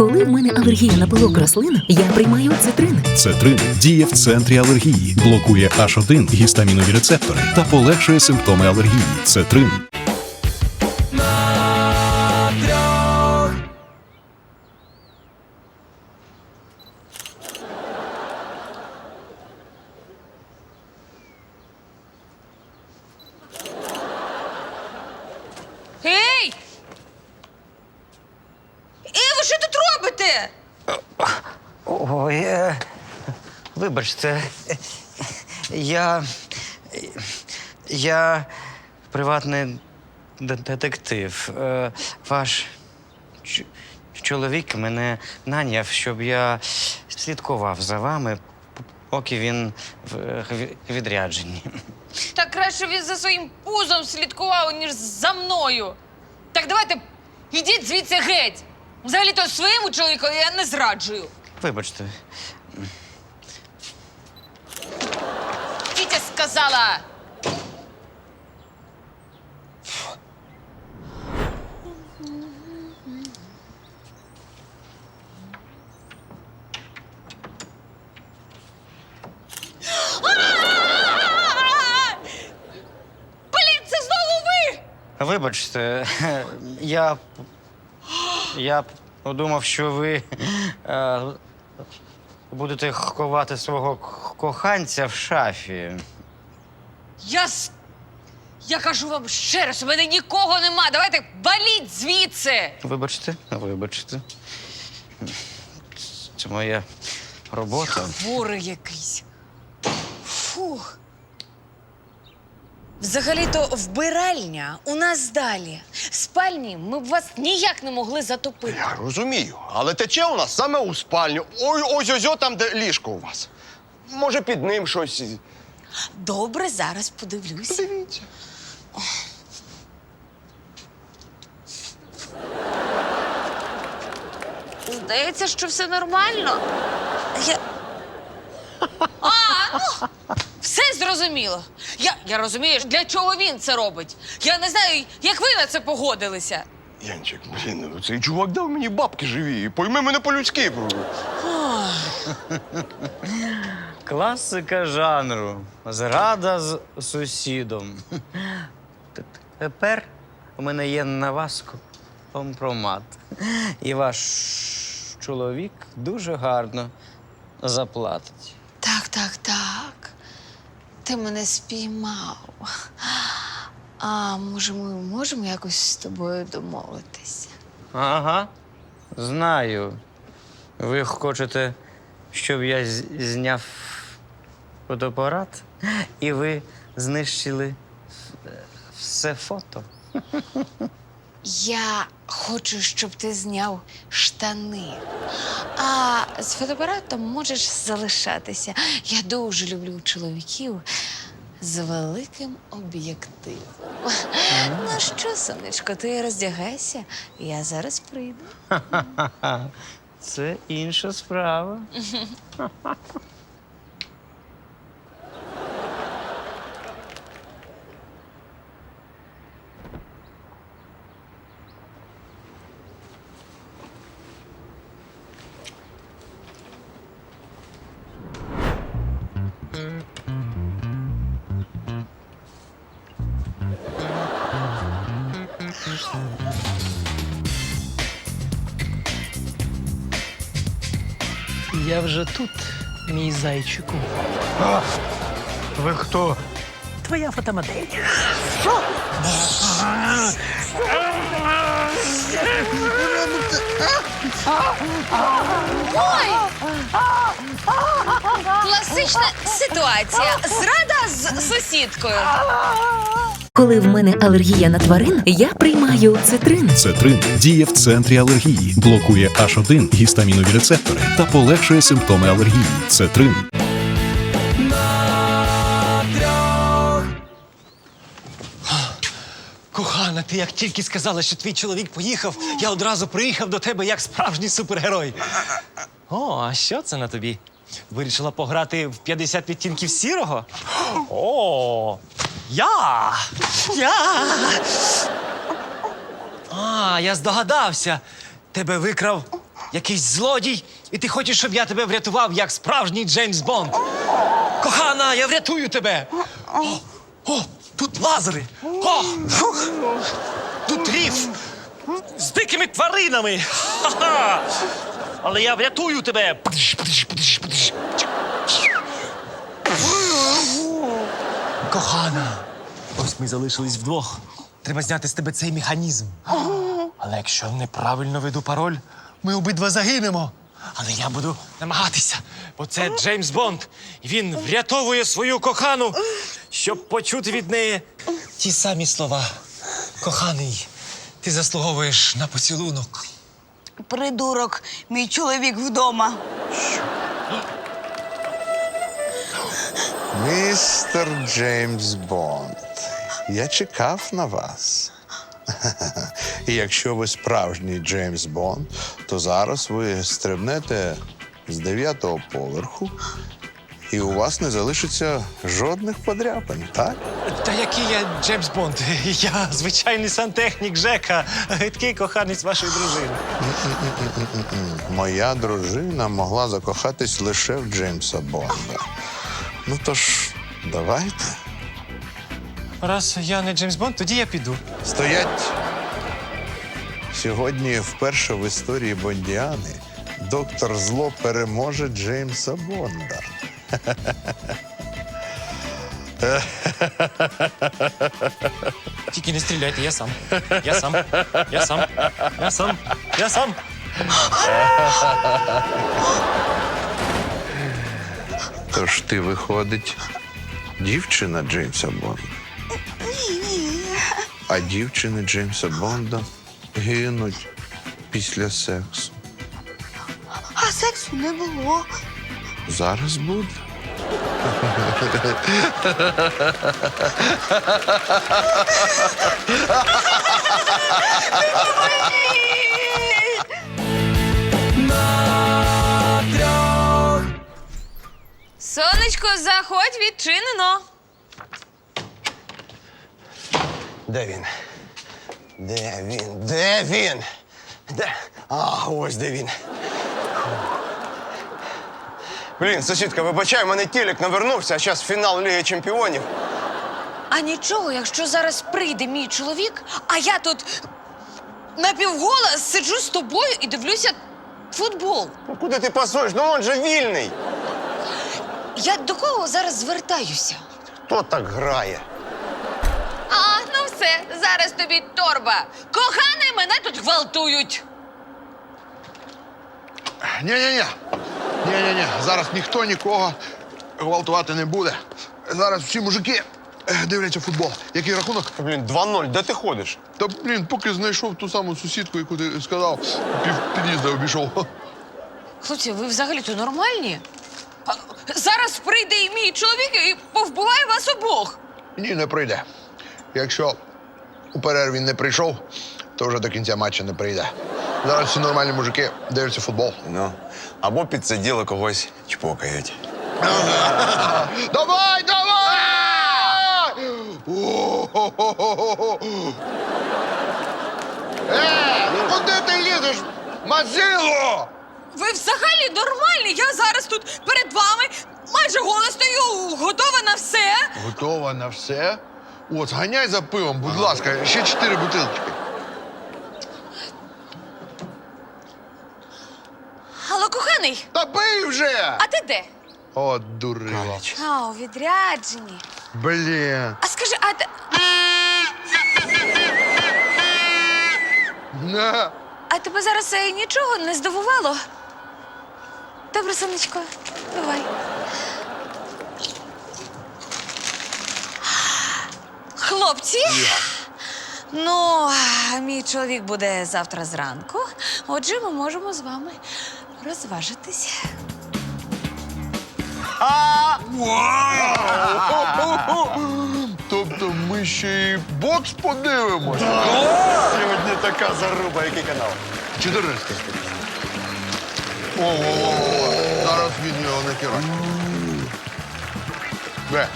Коли в мене алергія на пилок рослин, я приймаю цитрин. Цетрин діє в центрі алергії, блокує H1 гістамінові рецептори та полегшує симптоми алергії. Цетрин. Вибачте, я. Я приватний де- детектив. Е, Ваш ч- чоловік мене наняв, щоб я слідкував за вами, поки він в в відрядженні. Так краще він за своїм пузом слідкував, ніж за мною. Так давайте йдіть звідси геть. Взагалі-то своєму чоловіку я не зраджую. Вибачте, сказала. Блін, це знову ви! вибачте, я. Я подумав, що ви е, будете ховати свого коханця в шафі. Я с... Я кажу вам ще раз, у мене нікого нема. Давайте валіть звідси. Вибачте, вибачте. Це моя робота. Хворий якийсь. Фух. Взагалі-то вбиральня у нас далі. В спальні ми б вас ніяк не могли затопити. Я розумію, але тече у нас саме у спальню. Ой, ось ось, ось там, де ліжко у вас. Може, під ним щось. Добре, зараз подивлюсь. Дивіться. Здається, що все нормально. Я... А, ну, все зрозуміло. Я, я розумію, для чого він це робить. Я не знаю, як ви на це погодилися. Янчик, блін, ну цей чувак дав мені бабки живі. Пойми мене по-людськи. Класика жанру. Зрада з сусідом. Тепер у мене є на вас компромат. І ваш чоловік дуже гарно заплатить. Так, так, так. Ти мене спіймав. А може, ми можемо якось з тобою домовитися? Ага, знаю. Ви хочете, щоб я зняв фотоапарат, і ви знищили все фото. Я хочу, щоб ти зняв штани. А з фотоапаратом можеш залишатися. Я дуже люблю чоловіків з великим об'єктивом. Ну що, сонечко, ти роздягайся, я зараз прийду. Це інша справа. Я вже тут, мій зайчику. Ви хто? Твоя фотомодель. Класична ситуація. Зрада з сусідкою. Коли в мене алергія на тварин, я приймаю цитрин. Цетрин діє в центрі алергії, блокує H1 гістамінові рецептори та полегшує симптоми алергії. Цетрин. Кохана, ти як тільки сказала, що твій чоловік поїхав, я одразу приїхав до тебе як справжній супергерой. О, а що це на тобі? Вирішила пограти в 50 відтінків сірого? О, я! Я! А, я здогадався. Тебе викрав якийсь злодій, і ти хочеш, щоб я тебе врятував, як справжній Джеймс Бонд. Кохана, я врятую тебе. О, о тут лазери. О, тут ріф з дикими тваринами. Ха-ха. Але я врятую тебе. Кохана, ось ми залишились вдвох. Треба зняти з тебе цей механізм. Але якщо неправильно веду пароль, ми обидва загинемо. Але я буду намагатися, бо це Джеймс Бонд. І він врятовує свою кохану, щоб почути від неї ті самі слова. Коханий, ти заслуговуєш на поцілунок. Придурок, мій чоловік вдома. Містер Джеймс Бонд, я чекав на вас. І якщо ви справжній Джеймс Бонд, то зараз ви стрибнете з дев'ятого поверху, і у вас не залишиться жодних подряпин, так? Та який я Джеймс Бонд? Я звичайний сантехнік Жека, гидкий коханець вашої дружини. Моя дружина могла закохатись лише в Джеймса Бонда. Ну тож, давайте. Раз я не Джеймс Бонд, тоді я піду. Стоять. Сьогодні вперше в історії Бондіани доктор Зло переможе Джеймса Бонда. Тільки не стріляйте, я сам. Я сам. Я сам. Я сам. Я сам. Тож ти виходить дівчина Джеймса Бонда. А дівчини Джеймса Бонда гинуть після сексу. А сексу не було. Зараз буде. Сонечко, заходь, відчинено. Де він? Де він? Де він? Де? А, ось де він. Блін, сусідка, вибачай, у мене тілік навернувся, а зараз фінал Ліги Чемпіонів. А нічого, якщо зараз прийде мій чоловік, а я тут напівгола сиджу з тобою і дивлюся футбол. Ну куди ти пасуєш? Ну он же вільний. Я до кого зараз звертаюся? Хто так грає? А, ну все, зараз тобі торба. Коханий, мене тут гвалтують. Ні-ні-ні. Ні-ні-ні. Зараз ніхто нікого гвалтувати не буде. Зараз всі мужики е, дивляться футбол. Який рахунок? Блін, 2-0, де ти ходиш? Та блін, поки знайшов ту саму сусідку, яку ти сказав, пів під'їзда обійшов. Хлопці, ви взагалі то нормальні? А, зараз прийде і мій чоловік і повбиває вас обох. Ні, не прийде. Якщо у перерві він не прийшов, то вже до кінця матчу не прийде. Зараз всі нормальні мужики дивляться футбол. Ну, або підсиділи когось чпокають. Давай, давай! О-хо-хо-хо-хо! Е, ну куди ти лізеш? Мазило! Ви взагалі нормальні? Я зараз тут перед вами майже гола стою, готова на все. Готова на все? От, зганяй за пивом, будь ласка, ще чотири бутилочки. Алло, коханий, Та пий вже! а ти де? От дурила. А, у відрядженні. Блін. А скажи, а ти. На. А тебе зараз е, нічого не здивувало? Добре, сонечко, давай. Хлопці. Ну, мій чоловік буде завтра зранку. Отже, ми можемо з вами розважитись. Тобто ми ще й бокс подивимось. Сьогодні така заруба, який канал. 14. О, о, о, о. Зараз він його накирає. Бе,